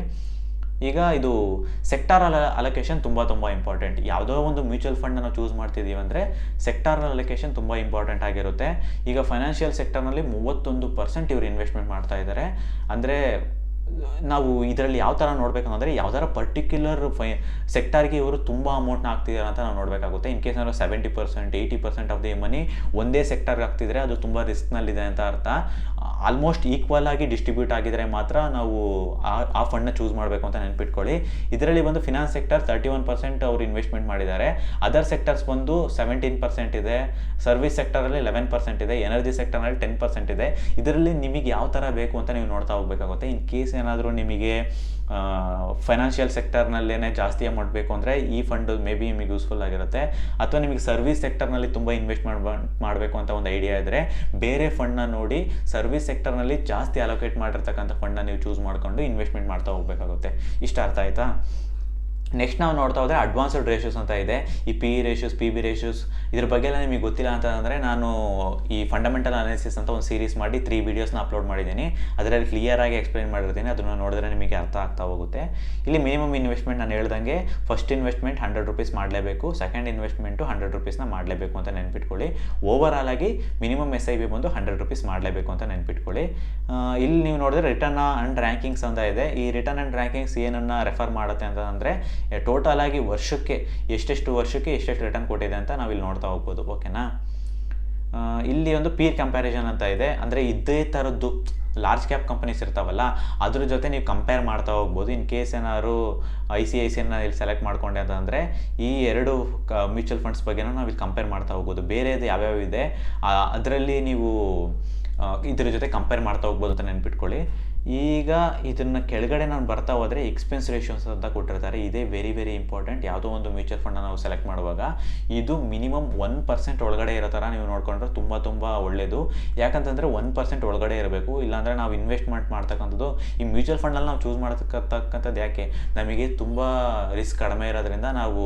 ಈಗ ಇದು ಸೆಕ್ಟಾರ್ ಅಲ ಅಲೊಕೇಶನ್ ತುಂಬ ತುಂಬ ಇಂಪಾರ್ಟೆಂಟ್ ಯಾವುದೋ ಒಂದು ಮ್ಯೂಚುವಲ್ ಫಂಡ್ ನಾವು ಚೂಸ್ ಮಾಡ್ತಿದ್ದೀವಿ ಅಂದರೆ ಸೆಕ್ಟಾರ್ ಅಲೊಕೇಶನ್ ತುಂಬ ಇಂಪಾರ್ಟೆಂಟ್ ಆಗಿರುತ್ತೆ. ಈಗ ಫೈನಾನ್ಷಿಯಲ್ ಸೆಕ್ಟರ್ನಲ್ಲಿ ಮೂವತ್ತೊಂದು ಪರ್ಸೆಂಟ್ ಇವರು ಇನ್ವೆಸ್ಟ್ಮೆಂಟ್ ಮಾಡ್ತಾ ಇದ್ದಾರೆ ಅಂದರೆ ನಾವು ಇದರಲ್ಲಿ ಯಾವ ಥರ ನೋಡಬೇಕು ಅಂದರೆ ಯಾವ್ದಾರ ಪರ್ಟಿಕ್ಯುಲರ್ ಫೈ ಸೆಕ್ಟರ್ಗೆ ಇವರು ತುಂಬ ಅಮೌಂಟ್ನ ಹಾಕ್ತಿದ್ದಾರೆ ಅಂತ ನಾವು ನೋಡಬೇಕಾಗುತ್ತೆ. ಇನ್ ಕೇಸ್ ನಾವು seventy percent eighty percent of the money ಒಂದೇ ಸೆಕ್ಟರ್ಗೆ ಹಾಕ್ತಿದ್ರೆ ಅದು ತುಂಬ ರಿಸ್ಕ್ನಲ್ಲಿದೆ ಅಂತ ಅರ್ಥ. ಆಲ್ಮೋಸ್ಟ್ ಈಕ್ವಲ್ ಆಗಿ ಡಿಸ್ಟ್ರಿಬ್ಯೂಟ್ ಆಗಿದ್ರೆ ಮಾತ್ರ ನಾವು ಆ ಫಂಡ್ನ ಚೂಸ್ ಮಾಡಬೇಕು ಅಂತ ನೆನ್ಪಿಟ್ಕೊಳ್ಳಿ. ಇದರಲ್ಲಿ ಬಂದು finance sector thirty one percent ಅವರು ಇನ್ವೆಸ್ಟ್ಮೆಂಟ್ ಮಾಡಿದ್ದಾರೆ. ಅದರ್ ಸೆಕ್ಟರ್ಸ್ ಬಂದು ಸೆವೆಂಟೀನ್ ಪರ್ಸೆಂಟ್ ಇದೆ. ಸರ್ವಿಸ್ ಸೆಕ್ಟರಲ್ಲಿ ಲೆವೆನ್ ಪರ್ಸೆಂಟ್ ಇದೆ. ಎನರ್ಜಿ ಸೆಕ್ಟರ್ನಲ್ಲಿ ಟೆನ್ ಪರ್ಸೆಂಟ್ ಇದೆ. ಇದರಲ್ಲಿ ನಿಮಗೆ ಯಾವ ಥರ ಬೇಕು ಅಂತ ನೀವು ನೋಡ್ತಾ ಹೋಗಬೇಕಾಗುತ್ತೆ. ಇನ್ ಕೇಸ್ ಏನಾದರೂ ನಿಮಗೆ ಫೈನಾನ್ಷಿಯಲ್ ಸೆಕ್ಟರ್ನಲ್ಲೇ ಜಾಸ್ತಿ ಅಮೌಂಟ್ ಬೇಕು ಅಂದರೆ ಈ ಫಂಡ್ ಮೇ ಬಿ ನಿಮಗೆ ಯೂಸ್ಫುಲ್ ಆಗಿರುತ್ತೆ. ಅಥವಾ ನಿಮಗೆ ಸರ್ವಿಸ್ ಸೆಕ್ಟರ್ನಲ್ಲಿ ತುಂಬ ಇನ್ವೆಸ್ಟ್ ಮಾಡ್ಬ, ಮಾಡಬೇಕು ಅಂತ ಒಂದು ಐಡಿಯಾ ಇದ್ದರೆ ಬೇರೆ ಫಂಡ್ನ ನೋಡಿ ಸರ್ವಿಸ್ ಸೆಕ್ಟರ್ನಲ್ಲಿ ಜಾಸ್ತಿ ಅಲೋಕೇಟ್ ಮಾಡಿರ್ತಕ್ಕಂಥ ಫಂಡನ್ನ ನೀವು ಚೂಸ್ ಮಾಡಿಕೊಂಡು ಇನ್ವೆಸ್ಟ್ಮೆಂಟ್ ಮಾಡ್ತಾ ಹೋಗಬೇಕಾಗುತ್ತೆ. ಇಷ್ಟ ಅರ್ಥ ಆಯ್ತಾ? ನೆಕ್ಸ್ಟ್ ನಾವು ನೋಡ್ತಾ ಹೋದರೆ ಅಡ್ವಾನ್ಸ್ಡ್ ರೇಷಿಯೋಸ್ ಅಂತ ಇದೆ. ಈ P E ratios P B ratios ಇದ್ರ ಬಗ್ಗೆ ಎಲ್ಲ ನಿಮಗೆ ಗೊತ್ತಿಲ್ಲ ಅಂತಂದರೆ ನಾನು ಈ ಫಂಡಮೆಂಟಲ್ ಅನಾಲಿಸಿಸ್ ಅಂತ ಒಂದು ಸೀರೀಸ್ ಮಾಡಿ ತ್ರೀ ವೀಡಿಯೋಸ್ನ ಅಪ್ಲೋಡ್ ಮಾಡಿದ್ದೀನಿ. ಅದರಲ್ಲಿ ಕ್ಲಿಯರಾಗಿ ಎಕ್ಸ್ಪ್ಲೈನ್ ಮಾಡಿರ್ತೀನಿ. ಅದನ್ನು ನೋಡಿದ್ರೆ ನಿಮಗೆ ಅರ್ಥ ಆಗ್ತಾ ಹೋಗುತ್ತೆ. ಇಲ್ಲಿ ಮಿನಿಮಮ್ ಇನ್ವೆಸ್ಟ್ಮೆಂಟ್ ನಾನು ಹೇಳ್ದಂಗೆ ಫಸ್ಟ್ ಇನ್ವೆಸ್ಟ್ಮೆಂಟ್ ಹಂಡ್ರೆಡ್ ರುಪೀಸ್ ಮಾಡಲೇಬೇಕು. ಸೆಕೆಂಡ್ ಇನ್ವೆಸ್ಟ್ಮೆಂಟು ಹಂಡ್ರೆಡ್ ರುಪೀಸ್ನ ಮಾಡಲೇಬೇಕು ಅಂತ ನೆನ್ಪಿಟ್ಕೊಳ್ಳಿ. ಓವರ್ ಆಲ್ ಆಗಿ ಮಿನಿಮಮ್ ಎಸ್ ಐ ಬಿ ಬಂದು ಹಂಡ್ರೆಡ್ ರುಪೀಸ್ ಮಾಡಲೇಬೇಕು ಅಂತ ನೆನ್ಪಿಟ್ಕೊಳ್ಳಿ. ಇಲ್ಲಿ ನೀವು ನೋಡಿದ್ರೆ ರಿಟರ್ನ್ ಆ್ಯಂಡ್ ರ್ಯಾಂಕಿಂಗ್ಸ್ ಅಂತ ಇದೆ. ಈ ರಿಟರ್ನ್ ಆ್ಯಂಡ್ ರ್ಯಾಂಕಿಂಗ್ಸ್ ಏನನ್ನು ರೆಫರ್ ಮಾಡುತ್ತೆ ಅಂತ ಅಂದರೆ ಟೋಟಲ್ ಆಗಿ ವರ್ಷಕ್ಕೆ, ಎಷ್ಟೆಷ್ಟು ವರ್ಷಕ್ಕೆ ಎಷ್ಟೆಷ್ಟು ರಿಟರ್ನ್ ಕೊಟ್ಟಿದೆ ಅಂತ ನಾವಿಲ್ಲಿ ನೋಡ್ತಾ ಹೋಗ್ಬೋದು ಓಕೆನಾ ಇಲ್ಲಿ ಒಂದು ಪೀರ್ ಕಂಪ್ಯಾರಿಸನ್ ಅಂತ ಇದೆ. ಅಂದರೆ ಇದೇ ಥರದ್ದು ಲಾರ್ಜ್ ಕ್ಯಾಪ್ ಕಂಪನೀಸ್ ಇರ್ತಾವಲ್ಲ, ಅದ್ರ ಜೊತೆ ನೀವು ಕಂಪೇರ್ ಮಾಡ್ತಾ ಹೋಗ್ಬೋದು. ಇನ್ ಕೇಸ್ ಏನಾದ್ರು ಐ ಸಿ ಐ ಸಿನ ಇಲ್ಲಿ ಸೆಲೆಕ್ಟ್ ಮಾಡ್ಕೊಂಡೆ ಅಂತಂದರೆ ಈ ಎರಡು ಕ ಮ್ಯೂಚುವಲ್ ಫಂಡ್ಸ್ ಬಗ್ಗೆನೂ ನಾವು ಇಲ್ಲಿ ಕಂಪೇರ್ ಮಾಡ್ತಾ ಹೋಗ್ಬೋದು. ಬೇರೆದು ಯಾವ್ಯಾವ ಇದೆ ಅದರಲ್ಲಿ ನೀವು ಇದ್ರ ಜೊತೆ ಕಂಪೇರ್ ಮಾಡ್ತಾ ಹೋಗ್ಬೋದು ಅಂತ ನೆನ್ಪಿಟ್ಕೊಳ್ಳಿ. ಈಗ ಇದನ್ನು ಕೆಳಗಡೆ ನಾನು ಬರ್ತಾ ಹೋದರೆ ಎಕ್ಸ್ಪೆನ್ಸ್ ರೇಷಿಯೋಸ್ ಅಂತ ಕೊಟ್ಟಿರ್ತಾರೆ. ಇದೇ ವೆರಿ ವೆರಿ ಇಂಪಾರ್ಟೆಂಟ್ ಯಾವುದೋ ಒಂದು ಮ್ಯೂಚುವಲ್ ಫಂಡನ್ನು ನಾವು ಸೆಲೆಕ್ಟ್ ಮಾಡುವಾಗ ಇದು ಮಿನಿಮಮ್ ಒನ್ ಪರ್ಸೆಂಟ್ ಒಳಗಡೆ ಇರೋ ಥರ ನೀವು ನೋಡಿಕೊಂಡ್ರೆ ತುಂಬ ತುಂಬ ಒಳ್ಳೆಯದು ಯಾಕಂತಂದರೆ ಒನ್ ಪರ್ಸೆಂಟ್ ಒಳಗಡೆ ಇರಬೇಕು. ಇಲ್ಲಾಂದರೆ ನಾವು ಇನ್ವೆಸ್ಟ್ಮೆಂಟ್ ಮಾಡ್ತಕ್ಕಂಥದ್ದು ಈ ಮ್ಯೂಚುವಲ್ ಫಂಡಲ್ಲಿ ನಾವು ಚೂಸ್ ಮಾಡ್ತಕ್ಕಂಥದ್ದು ಯಾಕೆ? ನಮಗೆ ತುಂಬ ರಿಸ್ಕ್ ಕಡಿಮೆ ಇರೋದ್ರಿಂದ ನಾವು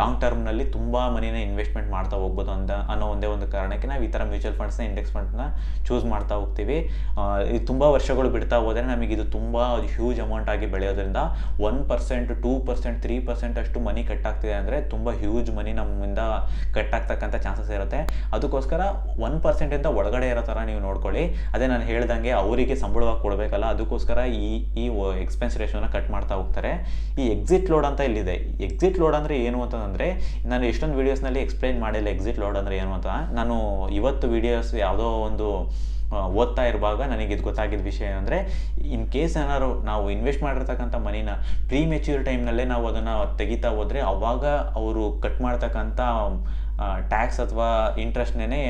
ಲಾಂಗ್ ಟರ್ಮ್ನಲ್ಲಿ ತುಂಬ ಮನಿನ ಇನ್ವೆಸ್ಟ್ಮೆಂಟ್ ಮಾಡ್ತಾ ಹೋಗ್ಬೋದು ಅಂತ ಅನ್ನೋ ಒಂದೇ ಒಂದು ಕಾರಣಕ್ಕೆ ನಾವು ಈ ಥರ ಮ್ಯೂಚುವಲ್ ಫಂಡ್ಸ್ನ ಇಂಡೆಕ್ಸ್ ಫಂಡ್ನ ಚೂಸ್ ಮಾಡ್ತಾ ಹೋಗ್ತೀವಿ. ಇದು ತುಂಬ ವರ್ಷಗಳು ಬಿಡ್ತಾ ಹೋದರೆ ನಮಗೆ ಇದು ತುಂಬ ಹ್ಯೂಜ್ ಅಮೌಂಟ್ ಆಗಿ ಬೆಳೆಯೋದ್ರಿಂದ one percent two percent three percent ಅಷ್ಟು ಮನಿ ಕಟ್ಟಾಗ್ತಿದೆ ಅಂದರೆ ತುಂಬ ಹ್ಯೂಜ್ ಮನಿ ನಮ್ಮಿಂದ ಕಟ್ಟಾಗ್ತಕ್ಕಂಥ ಚಾನ್ಸಸ್ ಇರುತ್ತೆ. ಅದಕ್ಕೋಸ್ಕರ ಒನ್ ಪರ್ಸೆಂಟಿಂದ ಒಳಗಡೆ ಇರೋ ಥರ ನೀವು ನೋಡ್ಕೊಳ್ಳಿ. ಅದೇ ನಾನು ಹೇಳ್ದಂಗೆ ಅವರಿಗೆ ಸಂಬಳವಾಗಿ ಕೊಡಬೇಕಲ್ಲ, ಅದಕ್ಕೋಸ್ಕರ ಈ ಈ ಎಕ್ಸ್ಪೆನ್ಸ್ ರೇಷೋನ ಕಟ್ ಮಾಡ್ತಾ ಹೋಗ್ತಾರೆ. ಈ ಎಕ್ಸಿಟ್ ಲೋಡ್ ಅಂತ ಇಲ್ಲಿದೆ ಎಕ್ಸಿಟ್ ಲೋಡ್ ಅಂದರೆ ಏನು ಅಂತಂದರೆ, ನಾನು ಎಷ್ಟೊಂದು ವೀಡಿಯೋಸ್ನಲ್ಲಿ ಎಕ್ಸ್ಪ್ಲೈನ್ ಮಾಡಿಲ್ಲ ಎಕ್ಸಿಟ್ ಲೋಡ್ ಅಂದರೆ ಏನು ಅಂತ. ನಾನು ಇವತ್ತು ವೀಡಿಯೋಸ್ ಯಾವುದೋ ಒಂದು ಓದ್ತಾ ಇರುವಾಗ ನನಗೆ ಇದು ಗೊತ್ತಾಗಿದ್ದ ವಿಷಯ ಏನಂದರೆ ಇನ್ ಕೇಸ್ ಏನಾದ್ರು ನಾವು ಇನ್ವೆಸ್ಟ್ ಮಾಡಿರ್ತಕ್ಕಂಥ ಮನಿನ ಪ್ರೀ ಮೆಚ್ಯೂರ್ ಟೈಮ್ನಲ್ಲೇ ನಾವು ಅದನ್ನು ತೆಗಿತಾ ಹೋದರೆ ಅವಾಗ ಅವರು ಕಟ್ ಮಾಡ್ತಕ್ಕಂಥ ಟ್ಯಾಕ್ಸ್ ಅಥವಾ ಇಂಟ್ರೆಸ್ಟ್ನೇ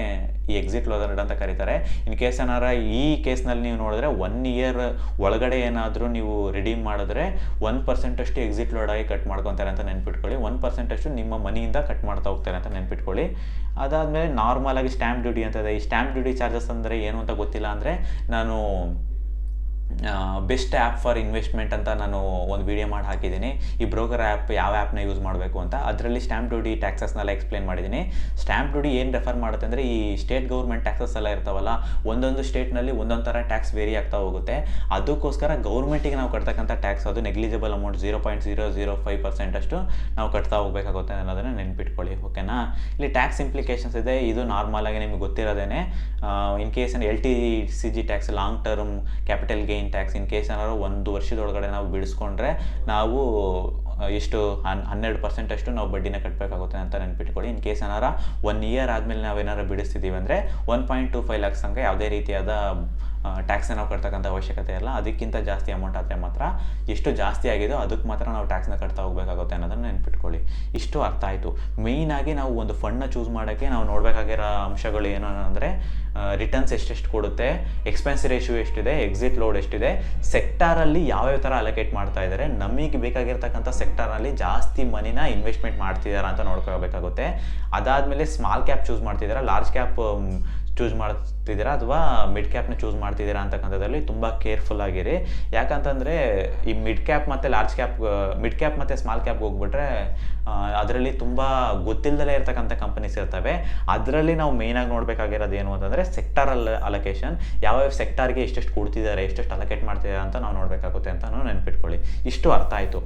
ಈ ಎಕ್ಸಿಟ್ ಲೋಡ್ ಅಂತ ಕರೀತಾರೆ. ಇನ್ ಕೇಸ್ ಏನಾರ ಈ ಕೇಸ್ನಲ್ಲಿ ನೀವು ನೋಡಿದ್ರೆ ಒನ್ ಇಯರ್ ಒಳಗಡೆ ಏನಾದರೂ ನೀವು ರಿಡೀಮ್ ಮಾಡಿದ್ರೆ ಒನ್ ಪರ್ಸೆಂಟಷ್ಟು ಎಕ್ಸಿಟ್ ಲೋಡ್ ಆಗಿ ಕಟ್ ಮಾಡ್ಕೊತಾರೆ ಅಂತ ನೆನ್ಪಿಟ್ಕೊಳ್ಳಿ. ಒನ್ ಪರ್ಸೆಂಟಷ್ಟು ನಿಮ್ಮ ಮನಿಯಿಂದ ಕಟ್ ಮಾಡ್ತಾ ಹೋಗ್ತಾರೆ ಅಂತ ನೆನ್ಪಿಟ್ಕೊಳ್ಳಿ. ಅದಾದಮೇಲೆ ನಾರ್ಮಲಾಗಿ ಸ್ಟ್ಯಾಂಪ್ ಡ್ಯೂಟಿ ಅಂತ ಇದೆ ಈ ಸ್ಟ್ಯಾಂಪ್ ಡ್ಯೂಟಿ ಚಾರ್ಜಸ್ ಅಂದರೆ ಏನು ಅಂತ ಗೊತ್ತಿಲ್ಲ ಅಂದರೆ ನಾನು ಬೆಸ್ಟ್ ಆ್ಯಪ್ ಫಾರ್ ಇನ್ವೆಸ್ಟ್ಮೆಂಟ್ ಅಂತ ನಾನು ಒಂದು ವಿಡಿಯೋ ಮಾಡಿ ಹಾಕಿದ್ದೀನಿ. ಈ ಬ್ರೋಕರ್ ಆ್ಯಪ್ ಯಾವ ಆ್ಯಪ್ನ ಯೂಸ್ ಮಾಡಬೇಕು ಅಂತ ಅದರಲ್ಲಿ ಸ್ಟ್ಯಾಂಪ್ ಡ್ಯೂಟಿ ಟ್ಯಾಕ್ಸಸ್ನೆಲ್ಲ ಎಕ್ಸ್ಪ್ಲೇನ್ ಮಾಡಿದ್ದೀನಿ. ಸ್ಟ್ಯಾಂಪ್ ಡ್ಯೂಟಿ ಏನು ರೆಫರ್ ಮಾಡುತ್ತೆ ಅಂದರೆ ಈ ಸ್ಟೇಟ್ ಗೌರ್ಮೆಂಟ್ ಟ್ಯಾಕ್ಸಸ್ ಎಲ್ಲ ಇರ್ತಾವಲ್ಲ, ಒಂದೊಂದು ಸ್ಟೇಟ್ನಲ್ಲಿ ಒಂದೊಂದು ಥರ ಟ್ಯಾಕ್ಸ್ ವೇರಿ ಆಗ್ತಾ ಹೋಗುತ್ತೆ. ಅದಕ್ಕೋಸ್ಕರ ಗೌರ್ಮೆಂಟಿಗೆ ನಾವು ಕಟ್ತಕ್ಕಂಥ ಟ್ಯಾಕ್ಸ್ ಅದು negligible amount zero point zero zero five percent ಅಷ್ಟು ನಾವು ಕಟ್ತಾ ಹೋಗಬೇಕಾಗುತ್ತೆ ಅನ್ನೋದನ್ನು ನೆನ್ಪಿಟ್ಕೊಳ್ಳಿ ಓಕೆನಾ ಇಲ್ಲಿ ಟ್ಯಾಕ್ಸ್ ಇಂಪ್ಲಿಕೇಶನ್ಸ್ ಇದೆ, ಇದು ನಾರ್ಮಲ್ ಆಗಿ ನಿಮ್ಗೆ ಗೊತ್ತಿರೋದೇನೆ. In case L T C G tax long term capital gain tax in case ಏನಾದ್ರು ಒಂದು ವರ್ಷದೊಳಗಡೆ ನಾವು ಬಿಡಿಸ್ಕೊಂಡ್ರೆ ನಾವು ಎಷ್ಟು ಹನ್, ಹನ್ನೆರಡು ಪರ್ಸೆಂಟ್ ಅಷ್ಟು ನಾವು ಬಡ್ಡಿನ ಕಟ್ಟಬೇಕಾಗುತ್ತೆ ಅಂತ ನೆನ್ಪಿಟ್ಕೊಳ್ಳಿ. ಇನ್ ಕೇಸ್ ಏನಾರ ಒನ್ ಇಯರ್ ಆದಮೇಲೆ ನಾವೇನಾರು ಬಿಡಿಸ್ತಿದ್ದೀವಿ ಅಂದರೆ one point two five lakhs ತನಕ ಯಾವುದೇ ರೀತಿಯಾದ ಟ್ಯಾಕ್ಸ್ನ ನಾವು ಕಟ್ತಕ್ಕಂಥ ಅವಶ್ಯಕತೆ ಇಲ್ಲ. ಅದಕ್ಕಿಂತ ಜಾಸ್ತಿ ಅಮೌಂಟ್ ಆದರೆ ಮಾತ್ರ ಎಷ್ಟು ಜಾಸ್ತಿ ಆಗಿದೋ ಅದಕ್ಕೆ ಮಾತ್ರ ನಾವು ಟ್ಯಾಕ್ಸ್ನ ಕಟ್ತಾ ಹೋಗಬೇಕಾಗುತ್ತೆ ಅನ್ನೋದನ್ನು ನೆನ್ಪಿಟ್ಕೊಳ್ಳಿ. ಇಷ್ಟು ಅರ್ಥ ಆಯಿತು. ಮೇಯ್ನಾಗಿ ನಾವು ಒಂದು ಫಂಡ್ನ ಚೂಸ್ ಮಾಡೋಕ್ಕೆ ನಾವು ನೋಡಬೇಕಾಗಿರೋ ಅಂಶಗಳು ಏನು ಅಂದರೆ ರಿಟರ್ನ್ಸ್ ಎಷ್ಟೆಷ್ಟು ಕೊಡುತ್ತೆ ಎಕ್ಸ್ಪೆನ್ಸ್ ರೇಷಿಯೋ ಎಷ್ಟಿದೆ ಎಕ್ಸಿಟ್ ಲೋಡ್ ಎಷ್ಟಿದೆ ಸೆಕ್ಟಾರಲ್ಲಿ ಯಾವ್ಯಾವ ಥರ ಅಲೋಕೇಟ್ ಮಾಡ್ತಾ ಇದ್ದಾರೆ, ನಮಗೆ ಬೇಕಾಗಿರ್ತಕ್ಕಂಥ ಸೆಕ್ಟಾರಲ್ಲಿ ಜಾಸ್ತಿ ಮನಿನ ಇನ್ವೆಸ್ಟ್ಮೆಂಟ್ ಮಾಡ್ತಿದ್ದಾರಾ ಅಂತ ನೋಡ್ಕೋಬೇಕಾಗುತ್ತೆ ಅದಾದಮೇಲೆ ಸ್ಮಾಲ್ ಕ್ಯಾಪ್ ಚೂಸ್ ಮಾಡ್ತಿದ್ದಾರೆ ಲಾರ್ಜ್ ಕ್ಯಾಪ್ ಚೂಸ್ ಮಾಡ್ತಿದ್ದೀರಾ ಅಥವಾ ಮಿಡ್ ಕ್ಯಾಪ್ನ ಚೂಸ್ ಮಾಡ್ತಿದ್ದೀರಾ ಅಂತಕ್ಕಂಥದ್ರಲ್ಲಿ ತುಂಬ ಕೇರ್ಫುಲ್ ಆಗಿರಿ. ಯಾಕಂತಂದರೆ ಈ ಮಿಡ್ ಕ್ಯಾಪ್ ಮತ್ತು ಲಾರ್ಜ್ ಕ್ಯಾಪ್ ಮಿಡ್ ಕ್ಯಾಪ್ ಮತ್ತು ಸ್ಮಾಲ್ ಕ್ಯಾಪ್ಗೆ ಹೋಗ್ಬಿಟ್ರೆ ಅದರಲ್ಲಿ ತುಂಬ ಗೊತ್ತಿಲ್ಲದಲೇ ಇರ್ತಕ್ಕಂಥ ಕಂಪನೀಸ್ ಇರ್ತವೆ. ಅದರಲ್ಲಿ ನಾವು ಮೇಯ್ನಾಗಿ ನೋಡಬೇಕಾಗಿರೋದು ಏನು ಅಂತಂದರೆ ಸೆಕ್ಟಾರಲ್ ಅಲೋಕೇಶನ್ ಯಾವ್ಯಾವ ಸೆಕ್ಟಾರ್ಗೆ ಎಷ್ಟೆಷ್ಟು ಕೊಡ್ತಿದ್ದಾರೆ, ಎಷ್ಟೆಷ್ಟು ಅಲೊಕೇಟ್ ಮಾಡ್ತಿದ್ದಾರೆ ಅಂತ ನಾವು ನೋಡಬೇಕಾಗುತ್ತೆ ಅಂತ ನೆನ್ಪಿಟ್ಕೊಳ್ಳಿ. ಇಷ್ಟು ಅರ್ಥ ಆಯಿತು.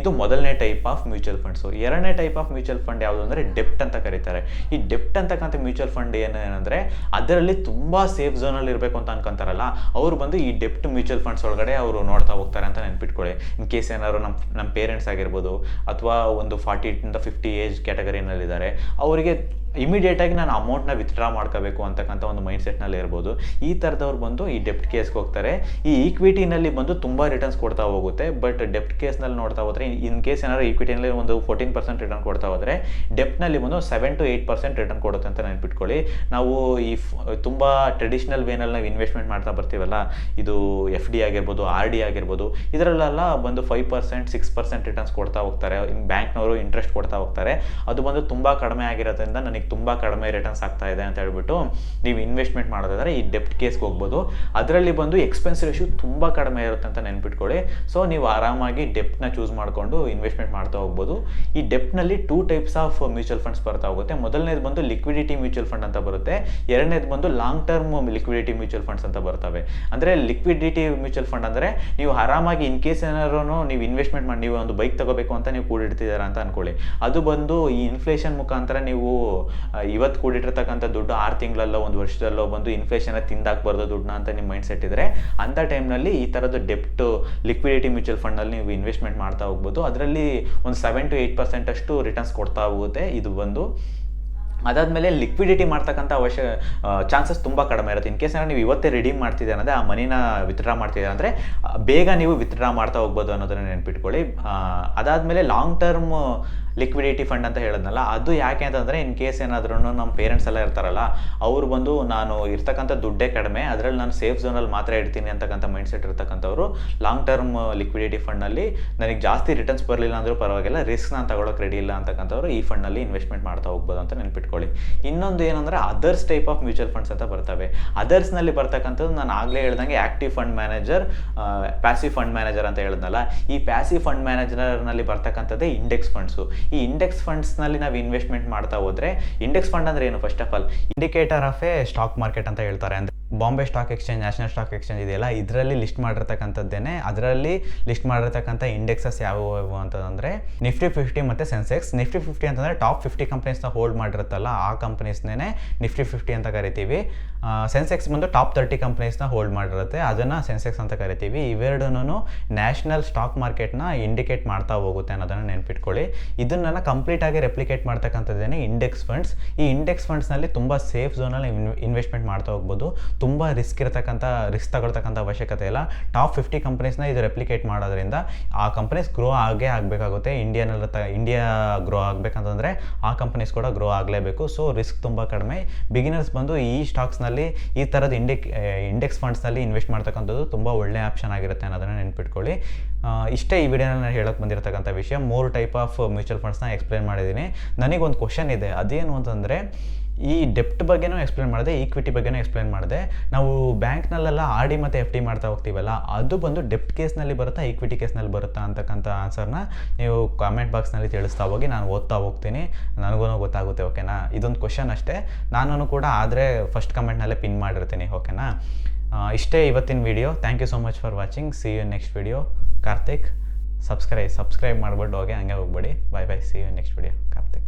ಇದು ಮೊದಲನೇ ಟೈಪ್ ಆಫ್ ಮ್ಯೂಚುವಲ್ ಫಂಡ್ಸು ಎರಡನೇ ಟೈಪ್ ಆಫ್ ಮ್ಯೂಚುವಲ್ ಫಂಡ್ ಯಾವುದು ಅಂದರೆ ಡೆಪ್ಟ್ ಅಂತ ಕರೀತಾರೆ. ಈ ಡೆಪ್ಟ್ ಅಂತಕ್ಕಂಥ ಮ್ಯೂಚುವಲ್ ಫಂಡ್ ಏನು ಏನಂದರೆ ಅದರಲ್ಲಿ ತುಂಬ ಸೇಫ್ ಝೋನಲ್ಲಿ ಇರಬೇಕು ಅಂತ ಅನ್ಕೊಂತಾರಲ್ಲ, ಅವ್ರು ಬಂದು ಈ ಡೆಪ್ಟ್ ಮ್ಯೂಚುವಲ್ ಫಂಡ್ಸ್ ಒಳಗಡೆ ಅವರು ನೋಡ್ತಾ ಹೋಗ್ತಾರೆ ಅಂತ ನೆನ್ಪಿಟ್ಕೊಳ್ಳಿ. ಇನ್ ಕೇಸ್ ಏನಾದ್ರು ನಮ್ಮ ನಮ್ಮ ಪೇರೆಂಟ್ಸ್ ಆಗಿರ್ಬೋದು, ಅಥವಾ ಒಂದು ಫಾರ್ಟಿಯಿಂದ ಫಿಫ್ಟಿ ಏಜ್ ಕ್ಯಾಟಗರಿನಲ್ಲಿದ್ದಾರೆ ಅವರಿಗೆ ಇಮಿಡಿಯೇಟಾಗಿ ನಾನು ಅಮೌಂಟ್ನ ವಿತ್ಡ್ರಾ ಮಾಡ್ಕೋಬೇಕು ಅಂತಕ್ಕಂಥ ಒಂದು ಮೈಂಡ್ ಸೆಟ್ನಲ್ಲಿ ಇರ್ಬೋದು. ಈ ಥರದವ್ರು ಬಂದು ಈ ಡೆಪ್ಟ್ ಕೇಸ್ಗೆ ಹೋಗ್ತಾರೆ. ಈ ಈಕ್ವಿಟಿನಲ್ಲಿ ಬಂದು ತುಂಬ ರಿಟರ್ನ್ಸ್ ಕೊಡ್ತಾ ಹೋಗುತ್ತೆ. ಬಟ್ ಡೆಪ್ಟ್ ಕೇಸ್ನಲ್ಲಿ ನೋಡ್ತಾ ಹೋದರೆ, ಇನ್ ಕೇಸ್ ಏನಾದ್ರು ಈಕ್ವಿಟಿನಲ್ಲಿ ಒಂದು ಫೋರ್ಟೀನ್ ಪರ್ಸೆಂಟ್ ರಿಟರ್ನ್ ಕೊಡ್ತಾ ಹೋದರೆ ಡೆಪ್ಟ್ನಲ್ಲಿ ಬಂದು seven to eight percent return ಕೊಡುತ್ತೆ ಅಂತ ನೆನ್ಪಿಟ್ಕೊಳ್ಳಿ. ನಾವು ಈ ತುಂಬ ಟ್ರೆಡಿಷ್ನಲ್ ವೇನಲ್ಲಿ ನಾವು ಇನ್ವೆಸ್ಟ್ಮೆಂಟ್ ಮಾಡ್ತಾ ಬರ್ತೀವಲ್ಲ, ಇದು ಎಫ್ ಡಿ ಆಗಿರ್ಬೋದು ಆರ್ ಡಿ ಆಗಿರ್ಬೋದು, ಇದರಲ್ಲೆಲ್ಲ ಬಂದು five percent six percent returns ಕೊಡ್ತಾ ಹೋಗ್ತಾರೆ. ಬ್ಯಾಂಕ್ನವರು ಇಂಟ್ರೆಸ್ಟ್ ಕೊಡ್ತಾ ಹೋಗ್ತಾರೆ. ಅದು ಬಂದು ತುಂಬ ಕಡಿಮೆ ಆಗಿರೋದ್ರಿಂದ ನನಗೆ ತುಂಬ ಕಡಿಮೆ ರಿಟರ್ನ್ಸ್ ಆಗ್ತಾ ಇದೆ ಅಂತ ಹೇಳ್ಬಿಟ್ಟು ನೀವು ಇನ್ವೆಸ್ಟ್ಮೆಂಟ್ ಮಾಡೋದಾದ್ರೆ ಈ ಡೆಪ್ಟ್ ಕೇಸ್ಗೆ ಹೋಗ್ಬೋದು. ಅದರಲ್ಲಿ ಬಂದು ಎಕ್ಸ್ಪೆನ್ಸ್ ರೇಷಿಯೋ ತುಂಬ ಕಡಿಮೆ ಇರುತ್ತೆ ಅಂತ ನೆನ್ಪಿಟ್ಕೊಳ್ಳಿ. ಸೊ ನೀವು ಆರಾಮಾಗಿ ಡೆಪ್ಟ್ನ ಚೂಸ್ ಮಾಡಿಕೊಂಡು ಇನ್ವೆಸ್ಟ್ಮೆಂಟ್ ಮಾಡ್ತಾ ಹೋಗ್ಬೋದು. ಈ ಡೆಪ್ಟ್ನಲ್ಲಿ two types of mutual funds ಬರ್ತಾ ಹೋಗುತ್ತೆ. ಮೊದಲನೇದು ಬಂದು ಲಿಕ್ವಿಡಿಟಿ ಮ್ಯೂಚುವಲ್ ಫಂಡ್ ಅಂತ ಬರುತ್ತೆ. ಎರಡನೇದು ಬಂದು long term liquidity mutual funds ಅಂತ ಬರ್ತವೆ. ಅಂದರೆ ಲಿಕ್ವಿಡಿಟಿ ಮ್ಯೂಚುವಲ್ ಫಂಡ್ ಅಂದರೆ ನೀವು ಆರಾಮಾಗಿ ಇನ್ ಕೇಸ್ ಏನಾದ್ರು ನೀವು ಇನ್ವೆಸ್ಟ್ಮೆಂಟ್ ಮಾಡಿ, ನೀವು ಒಂದು ಬೈಕ್ ತಗೋಬೇಕು ಅಂತ ನೀವು ಕೂಡಿಡ್ತಿದ್ದೀರಾ ಅಂತ ಅನ್ಕೊಳ್ಳಿ. ಅದು ಬಂದು ಈ ಇನ್ಫ್ಲೇಷನ್ ಮುಖಾಂತರ ನೀವು ಇವತ್ತು ಕೂಡಿಟ್ಟಿರ್ತಕ್ಕಂಥ ದುಡ್ಡು ಆರು ತಿಂಗಳಲ್ಲೋ, ಒಂದು ವರ್ಷದಲ್ಲೋ ಬಂದು ಇನ್ಫ್ಲೇಷನ್ ತಿಂದಾಕ್ಬಾರ್ದು ದುಡ್ಡನ್ನ ಅಂತ ನಿಮ್ಮ ಮೈಂಡ್ ಸೆಟ್ ಇದ್ರೆ, ಅಂಥ ಟೈಮ್ನಲ್ಲಿ ಈ ಥರದ್ದು ಡೆಪ್ಟ್ ಲಿಕ್ವಿಡಿಟಿ ಮ್ಯೂಚುವಲ್ ಫಂಡಲ್ಲಿ ನೀವು ಇನ್ವೆಸ್ಟ್ಮೆಂಟ್ ಮಾಡ್ತಾ ಹೋಗ್ಬೋದು. ಅದರಲ್ಲಿ ಒಂದು ಸೆವೆನ್ ಟು ಏಯ್ಟ್ ಪರ್ಸೆಂಟ್ ಅಷ್ಟು ರಿಟರ್ನ್ಸ್ ಕೊಡ್ತಾ ಹೋಗುತ್ತೆ ಇದು ಬಂದು. ಅದಾದಮೇಲೆ ಲಿಕ್ವಿಡಿಟಿ ಮಾಡ್ತಕ್ಕಂಥ ಅವಶ್ಯ ಚಾನ್ಸಸ್ ತುಂಬ ಕಡಿಮೆ ಇರುತ್ತೆ. ಇನ್ ಕೇಸ್ ನೀವು ಇವತ್ತೇ ರಿಡೀಮ್ ಮಾಡ್ತಿದ್ದೀರ ಅಂದರೆ ಆ ಮನಿನ ವಿತ್ಡ್ರಾ ಮಾಡ್ತಿದ್ದೀರ ಅಂದರೆ ಬೇಗ ನೀವು ವಿತ್ಡ್ರಾ ಮಾಡ್ತಾ ಹೋಗ್ಬೋದು ಅನ್ನೋದನ್ನ ನೆನ್ಪಿಟ್ಕೊಳ್ಳಿ. ಅದಾದಮೇಲೆ ಲಾಂಗ್ ಟರ್ಮ್ ಲಿಕ್ವಿಡಿಟಿ ಫಂಡ್ ಅಂತ ಹೇಳಿದ್ನಲ್ಲ, ಅದು ಯಾಕೆ ಅಂತಂದರೆ ಇನ್ ಕೇಸ್ ಏನಾದ್ರೂ ನಮ್ಮ ಪೇರೆಂಟ್ಸ್ ಎಲ್ಲ ಇರ್ತಾರಲ್ಲ, ಅವ್ರು ಬಂದು ನಾನು ಇರ್ತಕ್ಕಂಥ ದುಡ್ಡೇ ಕಡಿಮೆ, ಅದರಲ್ಲಿ ನಾನು ಸೇಫ್ ಝೋನಲ್ಲಿ ಮಾತ್ರ ಇಡ್ತೀನಿ ಅಂತಕ್ಕಂಥ ಮೈಂಡ್ ಸೆಟ್ ಇರ್ತಕ್ಕಂಥವ್ರು ಲಾಂಗ್ ಟರ್ಮ್ ಲಿಕ್ವಿಡಿಟಿ ಫಂಡ್ನಲ್ಲಿ ನನಗೆ ಜಾಸ್ತಿ ರಿಟರ್ನ್ಸ್ ಬರಲಿಲ್ಲ ಅಂದರೂ ಪರವಾಗಿಲ್ಲ ರಿಸ್ಕ್ ನಾನು ತಗೊಳ್ಳೋಕೆ ರೆಡಿ ಇಲ್ಲ ಅಂತಕ್ಕಂಥವ್ರು ಈ ಫಂಡ್ನಲ್ಲಿ ಇನ್ವೆಸ್ಟ್ಮೆಂಟ್ ಮಾಡ್ತಾ ಹೋಗ್ಬೋದು ಅಂತ ನೆನ್ಪಿಟ್ಕೊಳ್ಳಿ. ಇನ್ನೊಂದು ಏನಂದರೆ others type of mutual funds ಅಂತ ಬರ್ತವೆ. ಅದರ್ಸ್ನಲ್ಲಿ ಬರ್ತಕ್ಕಂಥದ್ದು ನಾನು ಆಗಲೇ ಹೇಳ್ದಂಗೆ active fund manager passive fund manager ಅಂತ ಹೇಳಿದ್ನಲ್ಲ, ಈ ಪ್ಯಾಸಿವ್ ಫಂಡ್ ಮ್ಯಾನೇಜರ್ನಲ್ಲಿ ಬರ್ತಕ್ಕಂಥದ್ದೇ ಇಂಡೆಕ್ಸ್ ಫಂಡ್ಸು ಈ ಇಂಡೆಕ್ಸ್ ಫಂಡ್ಸ್ನಲ್ಲಿ ನಾವು ಇನ್ವೆಸ್ಟ್ಮೆಂಟ್ ಮಾಡ್ತಾ ಹೋದ್ರೆ ಇಂಡೆಕ್ಸ್ ಫಂಡ್ ಅಂದ್ರೆ ಏನು first of all indicator of a stock market ಅಂತ ಹೇಳ್ತಾರೆ. ಅಂದ್ರೆ Bombay stock exchange national stock exchange ಇದೆಯಲ್ಲ, ಇದರಲ್ಲಿ ಲಿಸ್ಟ್ ಮಾಡಿರ್ತಕ್ಕಂಥದ್ದೇನೆ. ಅದರಲ್ಲಿ ಲಿಸ್ಟ್ ಮಾಡಿರ್ತಕ್ಕಂಥ ಇಂಡೆಕ್ಸಸ್ ಯಾವುವು ಅಂತಂದರೆ ನಿಫ್ಟಿ ಫಿಫ್ಟಿ ಮತ್ತು ಸೆನ್ಸೆಕ್ಸ್ ನಿಫ್ಟಿ ಫಿಫ್ಟಿ ಅಂತಂದರೆ ಟಾಪ್ ಫಿಫ್ಟಿ ಕಂಪ್ನೀಸ್ನ ಹೋಲ್ಡ್ ಮಾಡಿರುತ್ತಲ್ಲ, ಆ ಕಂಪ್ನೀಸ್ನೇ ನಿಫ್ಟಿ ಫಿಫ್ಟಿ ಅಂತ ಕರಿತೀವಿ. ಸೆನ್ಸೆಕ್ಸ್ ಬಂದು ಟಾಪ್ ತರ್ಟಿ ಕಂಪ್ನೀಸ್ನ ಹೋಲ್ಡ್ ಮಾಡಿರುತ್ತೆ. ಅದನ್ನು ಸೆನ್ಸೆಕ್ಸ್ ಅಂತ ಕರಿತೀವಿ. ಇವೆರಡೂ ನ್ಯಾಷನಲ್ ಸ್ಟಾಕ್ ಮಾರ್ಕೆಟ್ನ ಇಂಡಿಕೇಟ್ ಮಾಡ್ತಾ ಹೋಗುತ್ತೆ ಅನ್ನೋದನ್ನು ನೆನ್ಪಿಟ್ಕೊಳ್ಳಿ. ಇದನ್ನೆಲ್ಲ ಕಂಪ್ಲೀಟಾಗಿ ರೆಪ್ಲಿಕೇಟ್ ಮಾಡ್ತಕ್ಕಂಥದ್ದೇನೆ ಇಂಡೆಕ್ಸ್ ಫಂಡ್ಸ್ ಈ ಇಂಡೆಕ್ಸ್ ಫಂಡ್ಸ್ನಲ್ಲಿ ತುಂಬ ಸೇಫ್ ಝೋನಲ್ಲಿ ಇನ್ವೆಸ್ಟ್ಮೆಂಟ್ ಮಾಡ್ತಾ ಹೋಗ್ಬೋದು. ತುಂಬ ರಿಸ್ಕ್ ಇರತಕ್ಕಂಥ ರಿಸ್ಕ್ ತಗೊಳ್ತಕ್ಕಂಥ ಅವಶ್ಯಕತೆ ಇಲ್ಲ. ಟಾಪ್ ಫಿಫ್ಟಿ ಕಂಪ್ನೀಸ್ನ ಇದು ರೆಪ್ಲಿಕೇಟ್ ಮಾಡೋದ್ರಿಂದ ಆ ಕಂಪ್ನೀಸ್ ಗ್ರೋ ಆಗೇ ಆಗಬೇಕಾಗುತ್ತೆ. ಇಂಡಿಯಾನಲ್ಲಿ ತ ಇಂಡಿಯಾ ಗ್ರೋ ಆಗಬೇಕಂತಂದರೆ ಆ ಕಂಪ್ನೀಸ್ ಕೂಡ ಗ್ರೋ ಆಗಲೇಬೇಕು. ಸೊ ರಿಸ್ಕ್ ತುಂಬ ಕಡಿಮೆ. ಬಿಗಿನರ್ಸ್ ಬಂದು ಈ ಸ್ಟಾಕ್ಸ್ನಲ್ಲಿ ಈ ಥರದ ಇಂಡೆಕ್ ಇಂಡೆಕ್ಸ್ ಫಂಡ್ಸ್ನಲ್ಲಿ ಇನ್ವೆಸ್ಟ್ ಮಾಡ್ತಕ್ಕಂಥದ್ದು ತುಂಬ ಒಳ್ಳೆ ಆಪ್ಷನ್ ಆಗಿರುತ್ತೆ ಅನ್ನೋದನ್ನು ನೆನ್ಪಿಟ್ಕೊಳ್ಳಿ. ಇಷ್ಟೇ ಈ ವಿಡಿಯೋನ ನಾನು ಹೇಳಕ್ಕೆ ಬಂದಿರತಕ್ಕಂಥ ವಿಷಯ. ಮೂರು ಟೈಪ್ ಆಫ್ ಮ್ಯೂಚುವಲ್ ಫಂಡ್ಸ್ನ ಎಕ್ಸ್ಪ್ಲೇನ್ ಮಾಡಿದ್ದೀನಿ ನನಗೊಂದು ಕ್ವಶನ್ ಇದೆ. ಅದೇನು ಅಂತಂದರೆ, ಈ ಡೆಪ್ಟ್ ಬಗ್ಗೆನೂ ಎಕ್ಸ್ಪ್ಲೇನ್ ಮಾಡಿದೆ ಈಕ್ವಿಟಿ ಬಗ್ಗೆನೂ ಎಕ್ಸ್ಪ್ಲೇನ್ ಮಾಡಿದೆ. ನಾವು ಬ್ಯಾಂಕ್ನಲ್ಲೆಲ್ಲ ಆರ್ ಡಿ ಮತ್ತು ಎಫ್ ಡಿ ಮಾಡ್ತಾ ಹೋಗ್ತೀವಲ್ಲ, ಅದು ಬಂದು ಡೆಪ್ಟ್ ಕೇಸ್ನಲ್ಲಿ ಬರುತ್ತಾ ಈಕ್ವಿಟಿ ಕೇಸ್ನಲ್ಲಿ ಬರುತ್ತಾ ಅಂತಕ್ಕಂಥ ಆನ್ಸರ್ನ ನೀವು ಕಾಮೆಂಟ್ ಬಾಕ್ಸ್ನಲ್ಲಿ ತಿಳಿಸ್ತಾ ಹೋಗಿ, ನಾನು ಓದ್ತಾ ಹೋಗ್ತೀನಿ. ನನಗೂ ಗೊತ್ತಾಗುತ್ತೆ ಓಕೆನಾ ಇದೊಂದು ಕ್ವಶನ್ ಅಷ್ಟೇ. ನಾನು ಕೂಡ ಆದರೆ ಫಸ್ಟ್ ಕಮೆಂಟ್ನಲ್ಲೇ ಪಿನ್ ಮಾಡಿರ್ತೀನಿ ಓಕೆನಾ ಇಷ್ಟೇ ಇವತ್ತಿನ video thank you so much for watching see you next video Karthik subscribe subscribe ಮಾಡ್ಬಿಟ್ಟು ಹೋಗಿ ಹಂಗೆ ಹೋಗ್ಬೇಡಿ. Bye bye see you next video Karthik